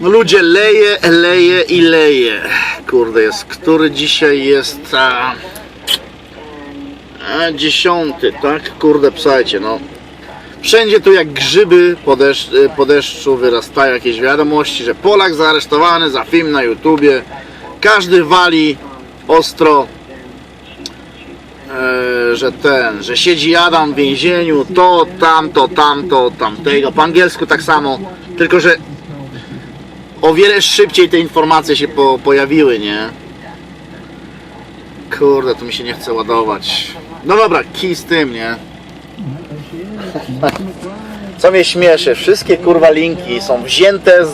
No ludzie, leje, leje i leje. Kurde, jest, który dzisiaj jest a, a, dziesiąty, tak? Kurde, psajcie, no. Wszędzie tu jak grzyby po, deszcz, po deszczu wyrastają jakieś wiadomości, że Polak zaaresztowany za film na YouTubie. Każdy wali ostro, e, że ten, że siedzi Adam w więzieniu, to, tamto, tamto, tamtego. Po angielsku tak samo, tylko że o wiele szybciej te informacje się po, pojawiły, nie? Kurde, to mi się nie chce ładować. No dobra, kij z tym, nie? Co mnie śmieszy, wszystkie kurwa linki są wzięte z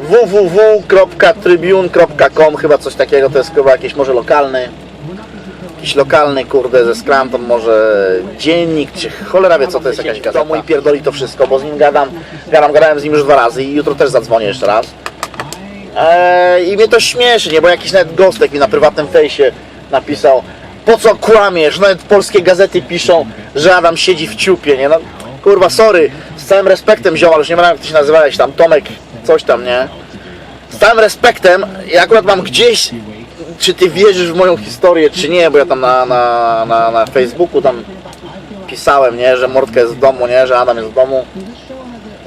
www.tribune.com chyba coś takiego, to jest chyba jakiś może lokalny jakiś lokalny kurde ze Scranton może dziennik, czy cholera wie co to jest jakaś gazeta. I pierdoli to wszystko, bo z nim gadam, gadam, gadałem z nim już dwa razy i jutro też zadzwonię jeszcze raz. Eee, I mnie to śmieszy, nie? Bo jakiś nawet gostek mi na prywatnym fejsie napisał Po co kłamiesz? Nawet polskie gazety piszą, że Adam siedzi w ciupie, nie? No kurwa, sorry, z całym respektem ziomal, już nie wiem jak ty się nazywałeś tam, Tomek, coś tam, nie? Z całym respektem, ja akurat mam gdzieś, czy ty wierzysz w moją historię, czy nie, bo ja tam na, na, na, na Facebooku tam pisałem, nie, że Mordka jest w domu, nie, że Adam jest w domu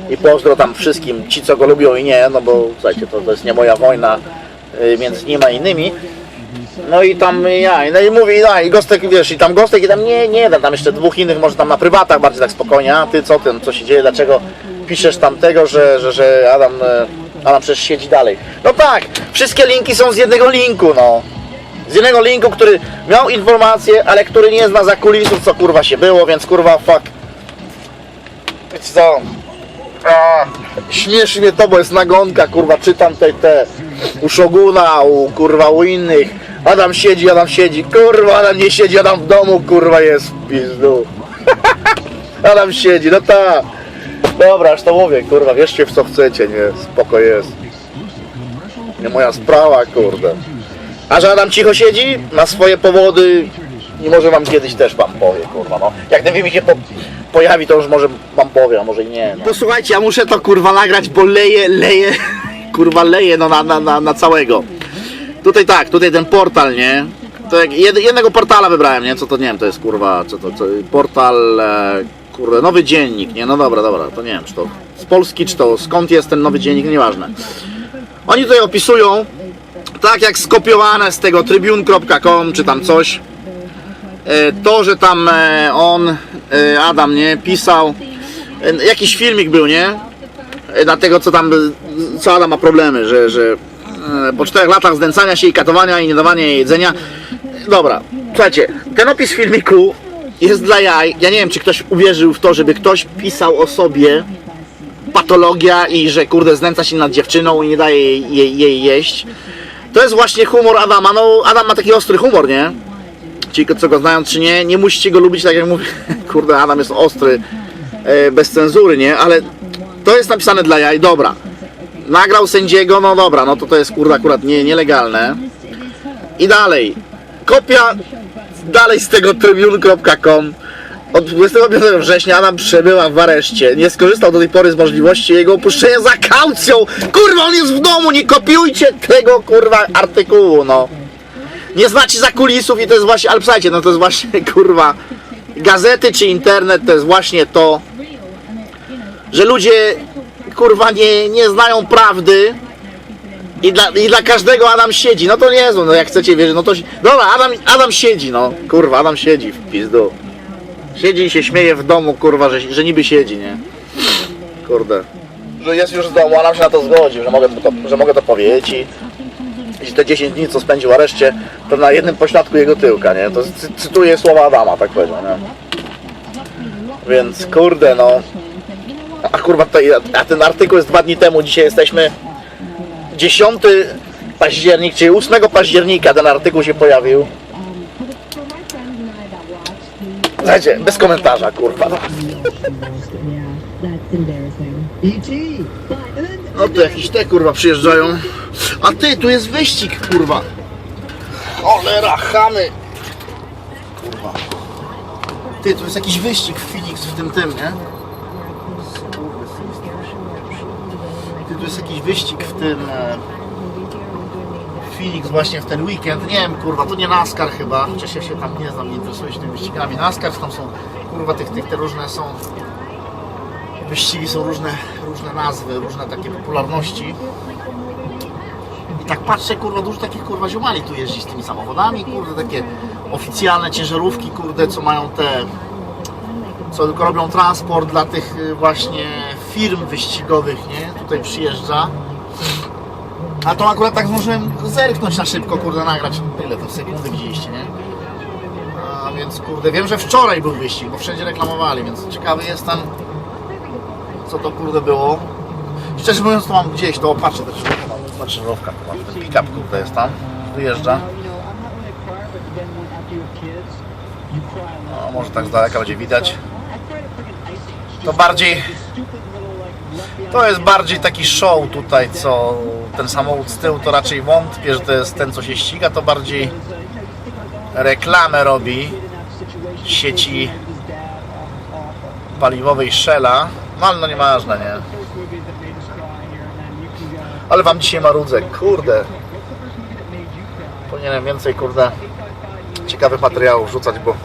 i pozdro tam wszystkim, ci co go lubią i nie, no bo słuchajcie, to, to jest nie moja wojna y, między nim a innymi. No i tam ja, no i mówi, no i Gostek, wiesz, i tam Gostek i tam nie, nie, tam, jeszcze dwóch innych, może tam na prywatach bardziej tak spokojnie, a ty co tym, co się dzieje, dlaczego piszesz tamtego, że, że, że Adam, e, Adam przecież siedzi dalej. No tak, wszystkie linki są z jednego linku, no. Z jednego linku, który miał informacje, ale który nie zna za kulisów, co kurwa się było, więc kurwa fuck. Wiecie co? A, śmieszy mnie to, bo jest nagonka, kurwa, czytam te, te u Szoguna, u kurwa, u innych. Adam siedzi, Adam siedzi, kurwa, Adam nie siedzi, Adam w domu, kurwa, jest w pizdu. Adam siedzi, no ta. Dobra, aż to mówię, kurwa, wierzcie w co chcecie, nie, spoko jest. Nie moja sprawa, kurde. A że Adam cicho siedzi, ma swoje powody i może wam kiedyś też wam powie, kurwa, no. Jak ten film się po, pojawi, to już może wam powie, a może i nie, no. Posłuchajcie, ja muszę to, kurwa, nagrać, bo leje, leje, kurwa, leje, no, na, na, na, na całego. Tutaj tak, tutaj ten portal, nie? To jak jed, jednego portala wybrałem, nie? Co to, nie wiem, to jest, kurwa, co to, co, portal, e, kurde, nowy dziennik, nie? No dobra, dobra, to nie wiem, czy to z Polski, czy to skąd jest ten nowy dziennik, nieważne. Oni tutaj opisują, tak jak skopiowane z tego tribune.com czy tam coś, to, że tam e, on, e, Adam, nie, pisał, e, jakiś filmik był, nie, E, na tego, co tam, e, co Adam ma problemy, że, że e, po czterech latach znęcania się i katowania i nie dawania jej jedzenia, dobra, słuchajcie, ten opis filmiku jest dla jaj, ja nie wiem, czy ktoś uwierzył w to, żeby ktoś pisał o sobie patologia i że kurde znęca się nad dziewczyną i nie daje jej, jej, jej jeść. To jest właśnie humor Adama. No, Adam ma taki ostry humor, nie? Ci, co go znają, czy nie, nie musicie go lubić, tak jak mówię. Kurde, Adam jest ostry, e, bez cenzury, nie? Ale to jest napisane dla jaj, dobra. Nagrał sędziego, no dobra, no to to jest kurde akurat nie, nielegalne. I dalej. Kopia dalej z tego tribune.com od 25 września Adam przebywa w areszcie. Nie skorzystał do tej pory z możliwości jego opuszczenia za kaucją. Kurwa, on jest w domu, nie kopiujcie tego kurwa artykułu, no. Nie znacie za kulisów i to jest właśnie, ale słuchajcie, no to jest właśnie kurwa gazety czy internet, to jest właśnie to, że ludzie kurwa nie, nie znają prawdy i dla, i dla każdego Adam siedzi. No to nie no jak chcecie wierzyć, no to... Dobra, Adam, Adam siedzi, no. Kurwa, Adam siedzi w pizdu. Siedzi i się śmieje w domu, kurwa, że, że niby siedzi, nie? Kurde. Że jest już w domu, a nam się na to zgodził, że mogę to, że mogę to powiedzieć jeśli te 10 dni, co spędził areszcie, to na jednym pośladku jego tyłka, nie? To cy- cytuję słowa Adama, tak powiedział, nie? Więc, kurde, no... A kurwa, tutaj, a ten artykuł jest dwa dni temu, dzisiaj jesteśmy 10 październik, czyli 8 października ten artykuł się pojawił. Słuchajcie, bez komentarza, kurwa. No. No to jakieś te kurwa przyjeżdżają. A ty, tu jest wyścig, kurwa. Cholera, chamy. Kurwa. Ty, tu jest jakiś wyścig w Phoenix w tym tym, nie? Ty, tu jest jakiś wyścig w tym e, Phoenix właśnie w ten weekend. Nie wiem, kurwa, to nie NASCAR chyba, chociaż ja się tam nie znam, nie interesuję się tymi wyścigami. NASCAR tam są, kurwa, tych, tych te różne są wyścigi są różne, różne nazwy, różne takie popularności. I tak patrzę, kurwa, dużo takich kurwa ziomali tu jeździ z tymi samochodami, kurde, takie oficjalne ciężarówki, kurde, co mają te, co tylko robią transport dla tych y, właśnie firm wyścigowych, nie? Tutaj przyjeżdża. A to akurat tak zdążyłem zerknąć na szybko, kurde, nagrać. Ile to sekundy widzieliście, nie? A więc, kurde, wiem, że wczoraj był wyścig, bo wszędzie reklamowali, więc ciekawy jestem, co to, kurde, było. Szczerze mówiąc, to mam gdzieś, to patrzę, to ciężarówka, mam, ta ciężarówka, kurwa, ten pick-up, kurde, jest tam, wyjeżdża. No, może tak z daleka będzie widać. To bardziej to jest bardziej taki show tutaj, co ten samochód z tyłu to raczej wątpię, że to jest ten, co się ściga, to bardziej reklamę robi sieci paliwowej Shella. No ale no nieważne, nie? Ale wam dzisiaj marudzę, kurde. Powinienem więcej, kurde, ciekawych materiałów rzucać, bo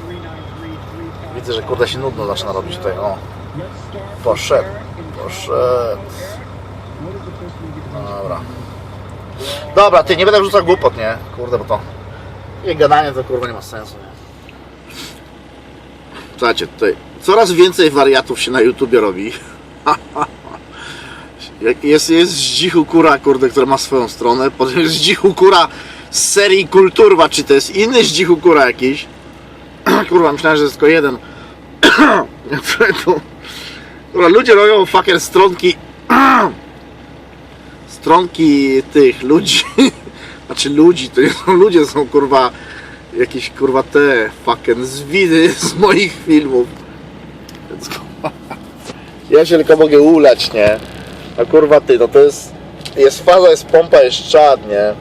widzę, że kurde się nudno zaczyna robić tutaj. O, poszedł, poszedł. Dobra. Dobra, ty nie będę wrzucał głupot, nie? Kurde, bo to i gadanie to kurwa nie ma sensu, nie? Słuchajcie, tutaj coraz więcej wariatów się na YouTubie robi. Jest, jest Zdzichu Kura, kurde, który ma swoją stronę. Potem jest Zdzichu Kura z serii Kulturwa, czy to jest inny Zdzichu Kura jakiś? Kurwa, myślałem, że jest tylko jeden. Kurwa, ludzie robią fucker stronki stronki tych ludzi, znaczy ludzi, to nie są ludzie, są kurwa jakieś kurwa te fucking zwiny z moich filmów. Więc kurwa, ja się tylko mogę ulać, nie? A kurwa ty, no to jest, jest faza, jest pompa, jest czad, nie?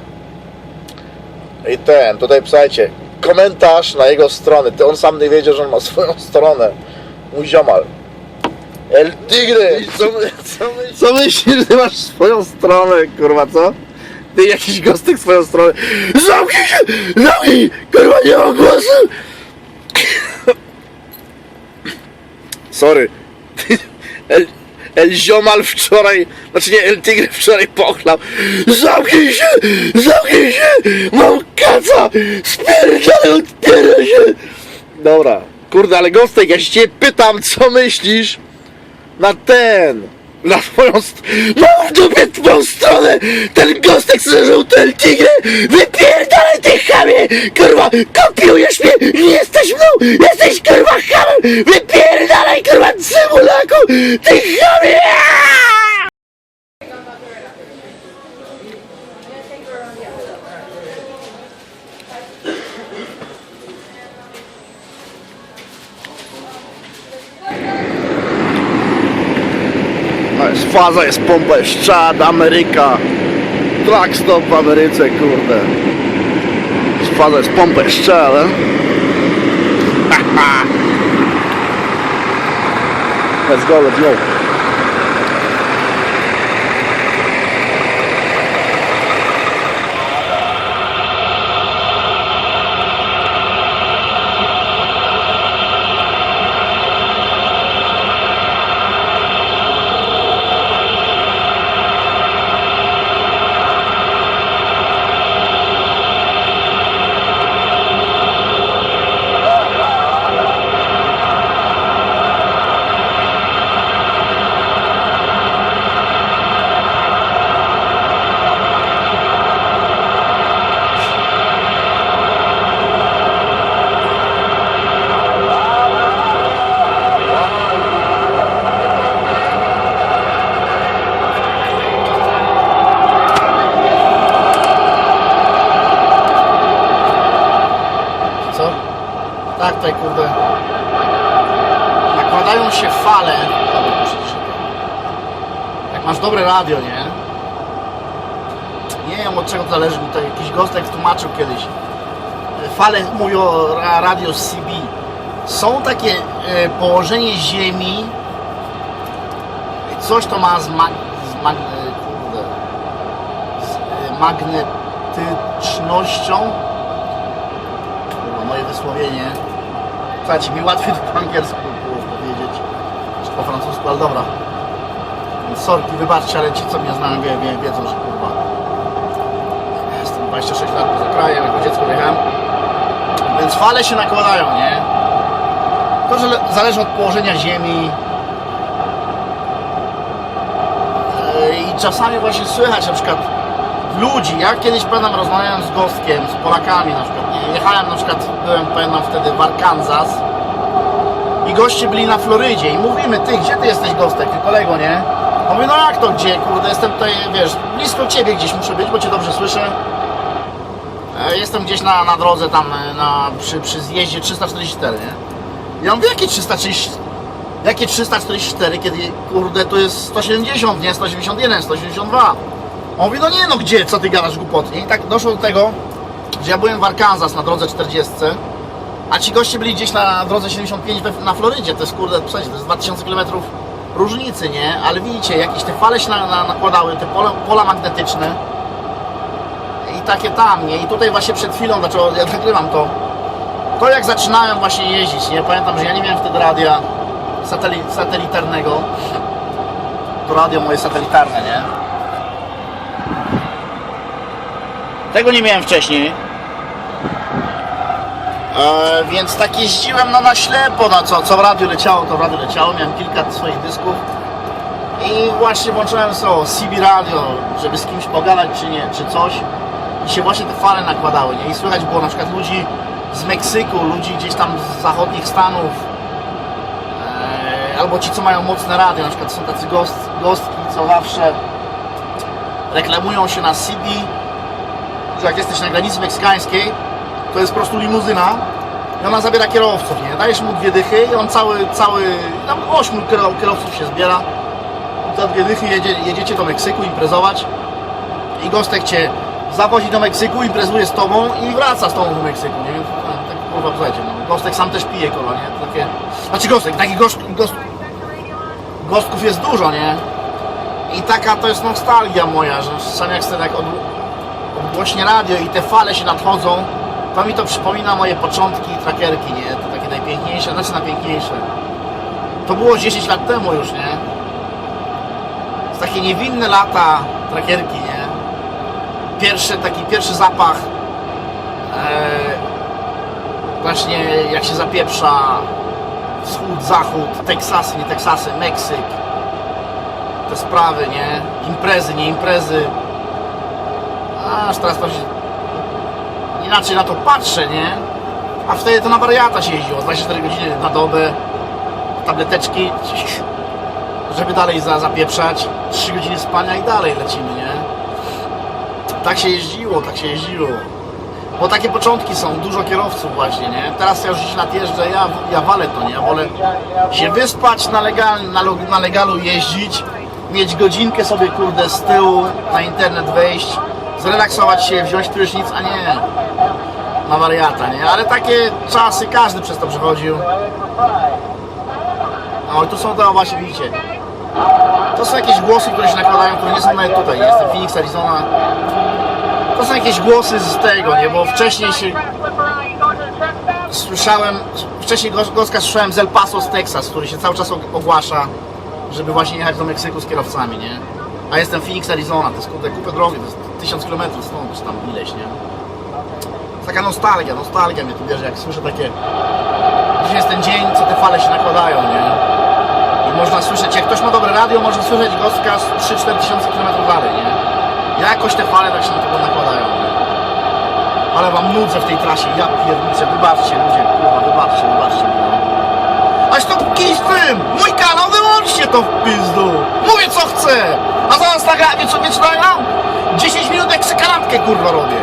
I ten, tutaj słuchajcie, komentarz na jego stronę, ty on sam nie wiedział, że on ma swoją stronę, mój ziomal. El Tigre! Co, my, co, my, co myślisz, że masz swoją stronę, kurwa, co? Ty jakiś gostek swoją stronę. Zamknij się! Zamknij! Kurwa, nie mam głosu! Sorry. El, El Ziomal wczoraj, znaczy nie, El Tigre wczoraj pochlał. Zamknij się! Zamknij się! Mam kaca! Spierdolę, odpierdolę się! Dobra. Kurde, ale Gostek, ja się pytam, co myślisz na ten, na twoją st- Mam w dupie twoją stronę! Ten Gostek zerzył ten tigry! Wypierdalaj ty chamie! Kurwa, kopiujesz mnie! Nie jesteś mną! Jesteś kurwa hamem! Wypierdalaj kurwa cymulaku! Ty chamie! Faza, jest pompa, jest czad, Ameryka. Track stop w Ameryce, kurde. Faza, jest pompa, jest czad, ale... Let's go, let's go. Tak, tutaj kurde. Nakładają się fale. Jak masz dobre radio, nie? Nie wiem od czego to zależy, bo tutaj jakiś gostek tłumaczył kiedyś. Fale mówią o ra- radio CB. Są takie e, położenie ziemi. Coś to ma z mag... Z mag e, kurde. magnetycznością. Kurwa, moje wysłowienie. Słuchajcie, mi łatwiej po angielsku było powiedzieć, czy po francusku, ale dobra. Sorki, wybaczcie, ale ci co mnie znają wie, wie, wiedzą, że kurwa. Jestem 26 lat poza krajem, jako dziecko wjechałem. Więc fale się nakładają, nie? To, że le- zależy od położenia ziemi. Yy, I czasami właśnie słychać na przykład ludzi. Ja kiedyś pamiętam rozmawiałem z Gostkiem, z Polakami na przykład. Jechałem na przykład, byłem pamiętam wtedy w Arkansas. I goście byli na Florydzie i mówimy, ty, gdzie ty jesteś Gostek, ty kolego, nie? On mówi, no jak to gdzie, kurde, jestem tutaj, wiesz, blisko ciebie gdzieś muszę być, bo cię dobrze słyszę. E, Jestem gdzieś na, na drodze tam, e, na, przy, przy zjeździe 344, nie? Ja mówię, jakie 330, jakie 344, kiedy, kurde, to jest 170, nie? 181, 182. On mówi, no nie no, gdzie, co ty gadasz głupoty? I tak doszło do tego, że ja byłem w Arkansas na drodze 40, a ci goście byli gdzieś na drodze 75 we- na Florydzie, to jest, kurde, słuchajcie, to jest 2000 km różnicy, nie? Ale widzicie, jakieś te fale się na, na, nakładały, te pola, pola magnetyczne, i takie tam, nie? I tutaj właśnie przed chwilą zaczęło, ja nagrywam to. To jak zaczynałem właśnie jeździć, nie? Pamiętam, że ja nie miałem wtedy radia sateli, satelitarnego. To radio moje satelitarne, nie? Tego nie miałem wcześniej. E, więc tak jeździłem no na ślepo, na co, co w radiu leciało, to w radiu leciało. Miałem kilka swoich dysków. I właśnie włączyłem sobie CB radio, żeby z kimś pogadać czy nie, czy coś. I się właśnie te fale nakładały, nie? I słychać było na przykład ludzi z Meksyku, ludzi gdzieś tam z zachodnich Stanów, e, albo ci, co mają mocne radio, na przykład są tacy gost, gostki, co zawsze reklamują się na CB, że jak jesteś na granicy meksykańskiej, to jest po prostu limuzyna i ona zabiera kierowców, nie? Dajesz mu dwie dychy i on cały, cały, tam ośmiu kiero- kierowców się zbiera za dwie dychy jedzie, jedziecie do Meksyku imprezować i Gostek cię zawozi do Meksyku, imprezuje z tobą i wraca z tobą do Meksyku, nie? Tak kurwa słuchajcie, no. Gostek sam też pije kurwa, nie? Takie... Znaczy Gostek, takich gost, gost, gostków jest dużo, nie? I taka to jest nostalgia moja, że sam jak tak od, odgłośnie radio i te fale się nadchodzą, to mi to przypomina moje początki trackerki, nie? To takie najpiękniejsze, znaczy najpiękniejsze. To było 10 lat temu już, nie? z takie niewinne lata trakierki, nie? Pierwszy, taki pierwszy zapach e, właśnie jak się zapieprza wschód, zachód, Teksasy, nie Teksasy, Meksyk te sprawy, nie? Imprezy, nie imprezy aż teraz to inaczej na to patrzę, nie? A wtedy to na wariata się jeździło 24 godziny na dobę tableteczki żeby dalej za, zapieprzać 3 godziny spania i dalej lecimy, nie? Tak się jeździło, tak się jeździło. Bo takie początki są, dużo kierowców właśnie, nie? Teraz ja już gdzieś nadjeżdżę, ja, ja walę to, nie? Ja wolę się wyspać, na, legal, na, na legalu jeździć, mieć godzinkę sobie, kurde, z tyłu na internet wejść, zrelaksować się, wziąć prysznic, a nie na wariata, nie? Ale takie czasy każdy przez to przechodził. No i tu są te, o właśnie widzicie, to są jakieś głosy, które się nakładają, które nie są nawet tutaj. Jestem Phoenix, Arizona. To są jakieś głosy z tego, nie? Bo wcześniej się słyszałem, wcześniej gos- goska słyszałem z El Paso z Texas, który się cały czas og- ogłasza, żeby właśnie jechać do Meksyku z kierowcami, nie? A jestem Phoenix, Arizona, to jest kupę drogi, to jest 1000 km stąd, czy tam ileś, nie? Taka nostalgia, nostalgia mnie tu bierze, jak słyszę takie... Dzisiaj jest ten dzień, co te fale się nakładają, nie? I można słyszeć, jak ktoś ma dobre radio, może słyszeć gostka z 3-4 tysiące kilometrów dalej, nie? Jakoś te fale tak się na tego nakładają, nie? Ale wam nudzę w tej trasie, ja pierniczę, wybaczcie ludzie, kurwa, wybaczcie, wybaczcie mi, no. Aż to kij z tym! Mój kanał, wyłączcie to w pizdu! Mówię co chcę! A zaraz nagra, wie co, wie co nagram? 10 minut jak se kanapkę, kurwa, robię.